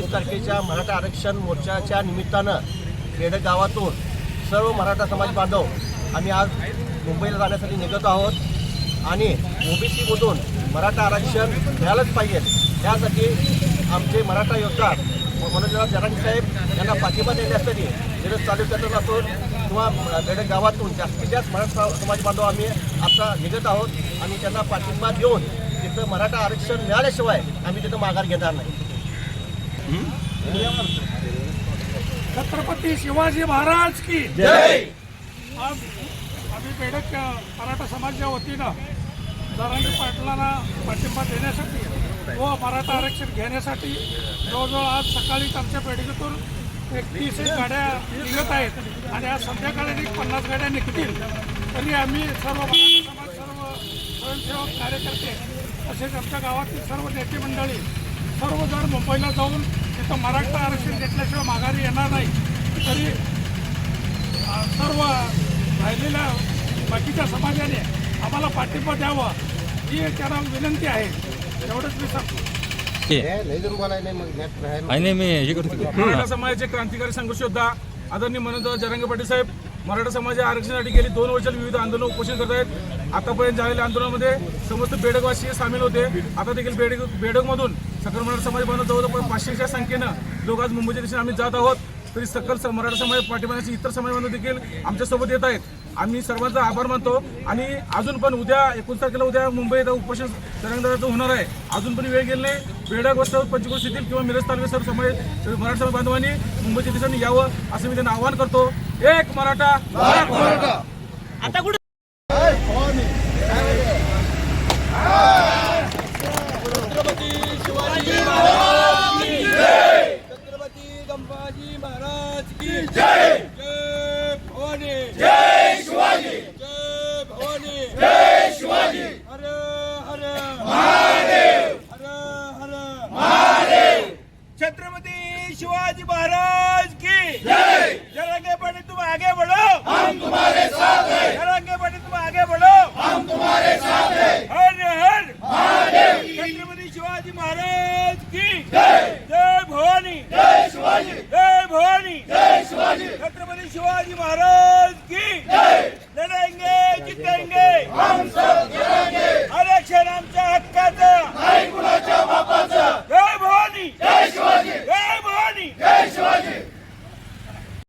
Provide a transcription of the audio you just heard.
एकतीस तारखेच्या मराठा आरक्षण मोर्चाच्या निमित्तानं खेडेगावातून सर्व मराठा समाज बांधव आम्ही आज मुंबईला जाण्यासाठी निघत आहोत. आणि ओबीसीमधून मराठा आरक्षण मिळालंच पाहिजे. त्यासाठी आमचे मराठा योद्धा मनोजराव जरांगे साहेब यांना पाठिंबा देण्यासाठी मिरज तालुक्यातून असून किंवा बेडक गावातून जास्तीत जास्त मराठा समाज बांधव आम्ही आता निघत आहोत. आणि त्यांना पाठिंबा देऊन तिथं मराठा आरक्षण मिळाल्याशिवाय आम्ही तिथं माघार घेणार नाही. छत्रपती शिवाजी महाराज की जय! आज आम्ही बेडक मराठा समाजाच्या वतीनं जरांगे पाटलांना पाठिंबा देण्यासाठी व मराठा आरक्षण घेण्यासाठी जवळजवळ आज सकाळीच आमच्या बेडकीतून तीस एक गाड्या निघत आहेत आणि आज संध्याकाळी एक पन्नास गाड्या निघतील. तरी आम्ही सर्व मराठा समाज सर्व स्वयंसेवक कार्यकर्ते तसेच आमच्या गावातील सर्व नेते मंडळी सर्वजण मुंबईला जाऊन तिथं मराठा आरक्षण घेतल्याशिवाय माघारी येणार नाही. तरी सर्व राहिलेल्या बाकीच्या समाजाने आम्हाला पाठिंबा द्यावा ही त्यांना विनंती आहे. एवढंच मी सांगतो. हे. मराठा समाजाचे क्रांतिकारी संघर्ष योद्धा आदरणीय मनोज जरांगे पाटील साहेब मराठा समाजा आरक्षणासाठी गेली दोन वर्षात विविध आंदोलन उपोषण करत आहेत. आतापर्यंत झालेल्या आंदोलनामध्ये समस्त बेडगवासी सामील होते. आता देखील बेडग बेडगमधून सकल मराठा समाज बनवत जवळजवळ पाचशेच्या संख्येनं लोक आज मुंबईच्या दिशेने आम्ही जात आहोत. तरी सकल स- मराठा समाज पाठिंबाचे इतर समाज बांधव देखील आमच्यासोबत येत आहेत. आम्ही सर्वांचा आभार मानतो. आणि अजून पण उद्या एकोणीस तारखेला उद्या मुंबईत उपोषण तरंगदाराचं होणार आहे. अजून पण वेळ गेले नाही. बेडग गोष्ट पंचकोश येथील किंवा मिरज तालुका सर्व समाज मराठा समाज बांधवांनी मुंबईच्या दिशेने यावं असं मी त्यांना आवाहन करतो. एक मराठा छत्रपती शिवाजी महाराज की जय! जय भवानी। जय शिवाजी! जय भवानी। जय शिवाजी! हर हर महादेव! हर हर महादेव! छत्रपति शिवाजी महाराज की जय! तुम आगे बढ़ो। हम तुम्हारे साथ हैं। तुम आगे बढ़ो। हम तुम्हारे साथ हैं। हर हर महादेव! छत्रपति शिवाजी महाराज की जय! जय भवानी। जय शिवाजी! भवानी. छत्रपती शिवाजी महाराज की.